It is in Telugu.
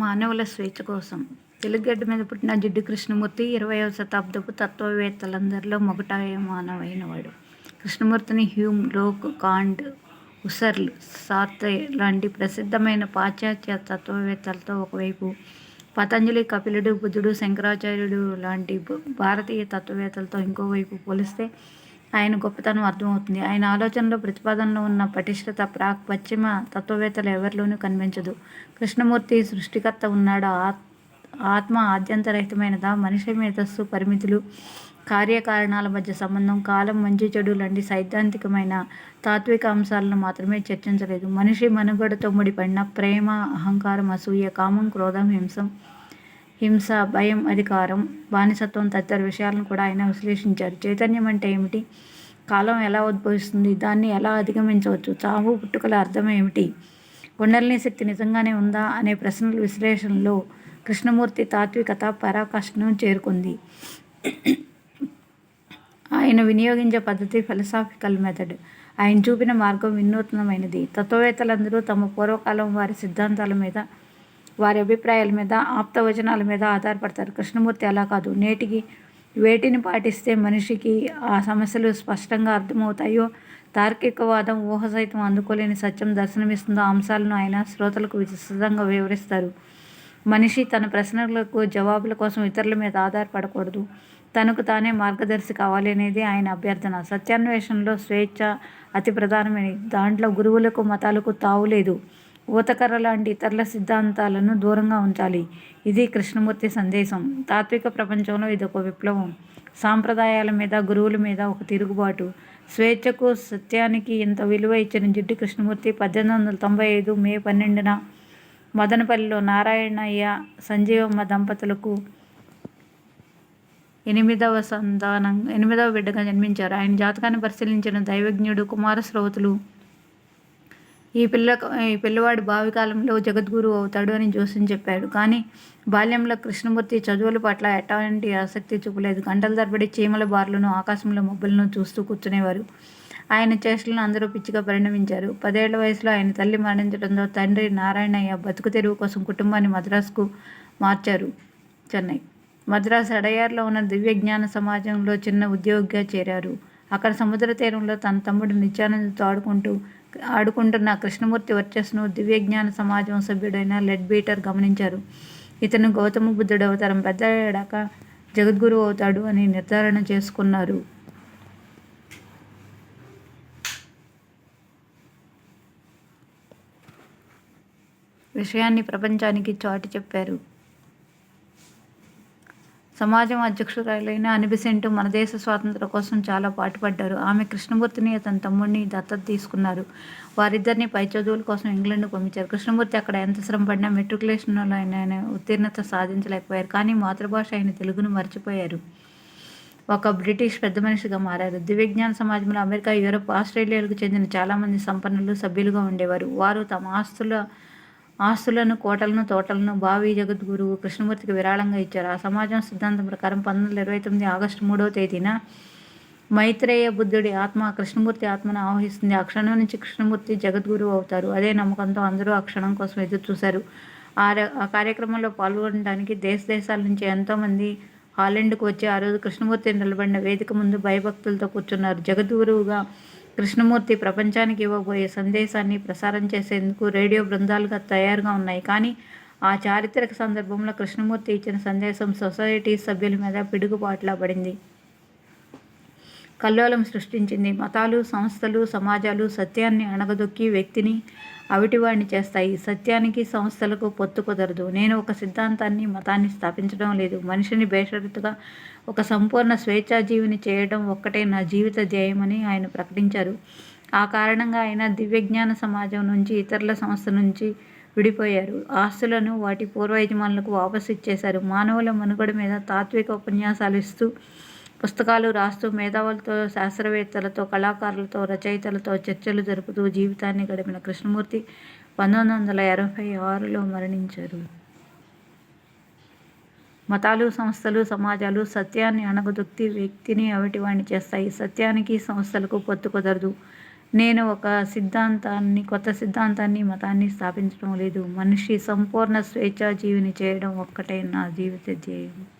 మానవుల స్వేచ్ఛ కోసం. తెలుగుగడ్డ మీద పుట్టిన జిడ్డు కృష్ణమూర్తి ఇరవయవ శతాబ్దపు తత్వవేత్తలందరిలో మొగటాయమానమైనవాడు కృష్ణమూర్తిని Hume Locke Kant Husserl Sartre లాంటి ప్రసిద్ధమైన పాశ్చాత్య తత్వవేత్తలతో ఒకవైపు పతంజలి కపిలుడు బుద్ధుడు శంకరాచార్యుడు లాంటి భారతీయ తత్వవేత్తలతో ఇంకోవైపు పోలిస్తే ఆయన గొప్పతనం అర్థమవుతుంది. ఆయన ఆలోచనలో ప్రతిపాదనలో ఉన్న పటిష్టత ప్రాక్ పశ్చిమ తత్వవేత్తలు ఎవరిలోనూ కనిపించదు. కృష్ణమూర్తి సృష్టికర్త ఉన్నాడా. ఆత్మ ఆద్యంతరహితమైనదా? మనిషి మేధస్సు పరిమితులు కార్యకారణాల మధ్య సంబంధం కాలం మంచి చెడు లాంటి సైద్ధాంతికమైన తాత్విక అంశాలను మాత్రమే చర్చించలేదు. మనిషి మనుగడతో ముడిపడిన ప్రేమ అహంకారం అసూయ కామం క్రోధం హింసం హింస భయం అధికారం బానిసత్వం తదితర విషయాలను కూడా ఆయన విశ్లేషించారు. చైతన్యం అంటే ఏమిటి? కాలం ఎలా ఉద్భవిస్తుంది? దాన్ని ఎలా అధిగమించవచ్చు? చావు పుట్టుకల అర్థం ఏమిటి? కుండలిని శక్తి నిజంగానే ఉందా? అనే ప్రశ్నల విశ్లేషణలో కృష్ణమూర్తి తాత్వికత పరాకాష్ఠను చేరుకుంది. ఆయన వినియోగించే పద్ధతి ఫిలసాఫికల్ మెథడ్. ఆయన చూపిన మార్గం వినూత్నమైనది. తత్వవేత్తలందరూ తమ పూర్వకాలం వారి సిద్ధాంతాల మీద వారి అభిప్రాయాల మీద ఆప్తవచనాల మీద ఆధారపడతారు. కృష్ణమూర్తి అలా కాదు. నేటికి వేటిని పాటిస్తే మనిషికి ఆ సమస్యలు స్పష్టంగా అర్థమవుతాయో తార్కికవాదం ఊహ సైతం అందుకోలేని సత్యం దర్శనమిస్తుందో అంశాలను ఆయన శ్రోతలకు విస్తృతంగా వివరిస్తారు. మనిషి తన ప్రశ్నలకు జవాబుల కోసం ఇతరుల మీద ఆధారపడకూడదు. తనకు తానే మార్గదర్శి కావాలి అనేది ఆయన అభ్యర్థన. సత్యాన్వేషణలో స్వేచ్ఛ అతి ప్రధానమైనది. దాంట్లో గురువులకు మతాలకు తావులేదు ఊతకర్ర లాంటి ఇతరుల సిద్ధాంతాలను దూరంగా ఉంచాలి. ఇది కృష్ణమూర్తి సందేశం. తాత్విక ప్రపంచంలో ఇదొక విప్లవం. సాంప్రదాయాల మీద గురువుల మీద ఒక తిరుగుబాటు. స్వేచ్ఛకు సత్యానికి ఇంత విలువ ఇచ్చిన జిడ్డు కృష్ణమూర్తి పద్దెనిమిది వందల తొంభై ఐదు మే పన్నెండున మదనపల్లిలో నారాయణయ్య సంజీవమ్మ దంపతులకు ఎనిమిదవ సంతానం ఎనిమిదవ బిడ్డగా జన్మించారు. ఆయన జాతకాన్ని పరిశీలించిన దైవజ్ఞుడు కుమారస్రవతులు ఈ పిల్ల ఈ పిల్లవాడు భావికాలంలో జగద్గురువు జగద్గురు అవుతాడు అని జోస్యం చెప్పాడు. కానీ బాల్యంలో కృష్ణమూర్తి చదువుల పట్ల ఎట్లాంటి ఆసక్తి చూపలేదు. గంటల తరబడి చీమల బార్లను ఆకాశంలో మబ్బులను చూస్తూ కూర్చునేవారు. ఆయన చేష్టలను అందరూ పిచ్చిగా పరిణమించారు. పదేళ్ళ వయసులో ఆయన తల్లి మరణించడంతో తండ్రి నారాయణయ్య బతుకు తెరువు కోసం కుటుంబాన్ని మద్రాసుకు మార్చారు చెన్నై. మద్రాసు అడయార్లో ఉన్న దివ్య జ్ఞాన సమాజంలో చిన్న ఉద్యోగిగా చేరారు. అక్కడ సముద్ర తీరంలో తన తమ్ముడు నిత్యానందతో ఆడుకుంటూ ఆడుకుంటున్న కృష్ణమూర్తి వర్చస్సును దివ్యజ్ఞాన సమాజం సభ్యుడైన లెడ్ బీటర్ గమనించారు. ఇతను గౌతమ బుద్ధుడు అవతారం పెద్దయ్యాక జగద్గురు అవుతాడు అని నిర్ధారణ చేసుకున్నారు. విషయాన్ని ప్రపంచానికి చాటి చెప్పారు. సమాజం అధ్యక్షురాలైన అనిబిసెంటు మన దేశ స్వాతంత్ర కోసం చాలా పాటుపడ్డారు. ఆమె కృష్ణమూర్తిని తన తమ్ముడిని దత్తత తీసుకున్నారు. వారిద్దరిని పై చదువుల కోసం ఇంగ్లాండ్ పంపించారు. కృష్ణమూర్తి అక్కడ ఎంత శ్రమ పడినా మెట్రికులేషన్లో ఆయన ఉత్తీర్ణత సాధించలేకపోయారు. కానీ మాతృభాష అయిన తెలుగును మర్చిపోయారు. ఒక బ్రిటిష్ పెద్ద మనిషిగా మారారు. దివ్యజ్ఞాన సమాజంలో అమెరికా యూరప్ ఆస్ట్రేలియాలకు చెందిన చాలామంది సంపన్నులు సభ్యులుగా ఉండేవారు. వారు తమ ఆస్తుల ఆస్తులను కోటలను తోటలను భావి జగద్గురువు కృష్ణమూర్తికి విరాళంగా ఇచ్చారు. ఆ సమాజం సిద్ధాంతం ప్రకారం పంతొమ్మిది వందల ఇరవై తొమ్మిది ఆగస్టు మూడవ తేదీన మైత్రేయ బుద్ధుడి ఆత్మ కృష్ణమూర్తి ఆత్మను ఆవహిస్తుంది. ఆ క్షణం నుంచి కృష్ణమూర్తి జగద్గురువు అవుతారు. అదే నమ్మకంతో అందరూ ఆ క్షణం కోసం ఎదురు చూశారు. ఆ ఆ కార్యక్రమంలో పాల్గొనడానికి దేశ దేశాల నుంచి ఎంతోమంది హాలెండ్కు వచ్చి ఆ రోజు కృష్ణమూర్తి నిలబడిన వేదిక ముందు భయభక్తులతో కూర్చున్నారు. జగద్గురువుగా కృష్ణమూర్తి ప్రపంచానికి ఇవ్వబోయే సందేశాన్ని ప్రసారం చేసేందుకు రేడియో బృందాలుగా తయారుగా ఉన్నాయి. కానీ ఆ చారిత్రక సందర్భంలో కృష్ణమూర్తి ఇచ్చిన సందేశం సొసైటీ సభ్యుల మీద పిడుగుపాట్లా పడింది కల్లోలం సృష్టించింది. మతాలు సంస్థలు సమాజాలు సత్యాన్ని అణగదొక్కి వ్యక్తిని అవిటివాడిని చేస్తాయి. సత్యానికి సంస్థలకు పొత్తు కుదరదు. నేను ఒక సిద్ధాంతాన్ని మతాన్ని స్థాపించడం లేదు. మనిషిని బేషరతుగా ఒక సంపూర్ణ స్వేచ్ఛాజీవిని చేయడం ఒక్కటే నా జీవిత ధ్యేయమని ఆయన ప్రకటించారు. ఆ కారణంగా ఆయన దివ్యజ్ఞాన సమాజం నుంచి ఇతరుల సంస్థ నుంచి విడిపోయారు. ఆస్తులను వాటి పూర్వ యజమానులకు వాపసు ఇచ్చేశారు. మానవుల మనుగడ మీద తాత్విక ఉపన్యాసాలు ఇస్తూ పుస్తకాలు రాస్తూ మేధావులతో శాస్త్రవేత్తలతో కళాకారులతో రచయితలతో చర్చలు జరుపుతూ జీవితాన్ని గడిపిన కృష్ణమూర్తి పంతొమ్మిది వందల ఎనభై ఆరులో మరణించారు. మతాలు సంస్థలు సమాజాలు సత్యాన్ని అణగదొక్కి వ్యక్తిని అవిటివాణి చేస్తాయి. సత్యానికి సంస్థలకు పొత్తు కుదరదు. నేను ఒక సిద్ధాంతాన్ని కొత్త సిద్ధాంతాన్ని మతాన్ని స్థాపించడం లేదు. మనిషి సంపూర్ణ స్వేచ్ఛా జీవిని చేయడం ఒక్కటే నా జీవిత ధ్యేయం.